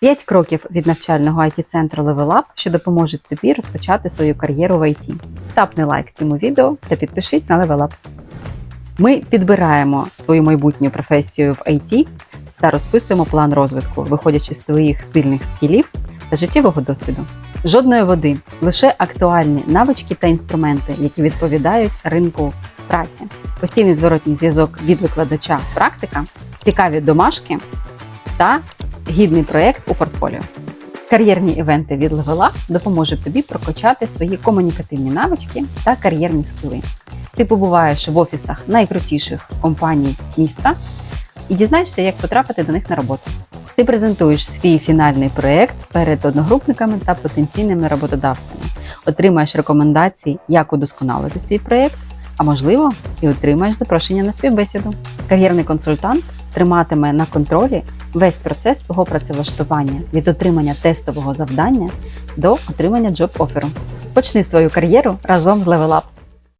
5 кроків від навчального it центру Level Up, що допоможуть тобі розпочати свою кар'єру в IT. Тапни лайк цьому відео та підпишись на Level Up. Ми підбираємо твою майбутню професію в IT та розписуємо план розвитку, виходячи з твоїх сильних скілів та життєвого досвіду. Жодної води, лише актуальні навички та інструменти, які відповідають ринку праці. Постійний зворотній зв'язок від викладача практика, цікаві домашки та гідний проєкт у портфоліо. Кар'єрні івенти від Up допоможуть тобі прокачати свої комунікативні навички та кар'єрні скіли. Ти побуваєш в офісах найкрутіших компаній міста і дізнаєшся, як потрапити до них на роботу. Ти презентуєш свій фінальний проєкт перед одногрупниками та потенційними роботодавцями, отримаєш рекомендації, як удосконалити свій проєкт, а можливо, і отримаєш запрошення на співбесіду. Кар'єрний консультант триматиме на контролі весь процес твого працевлаштування від отримання тестового завдання до отримання джоб-оферу. Почни свою кар'єру разом з Level Up.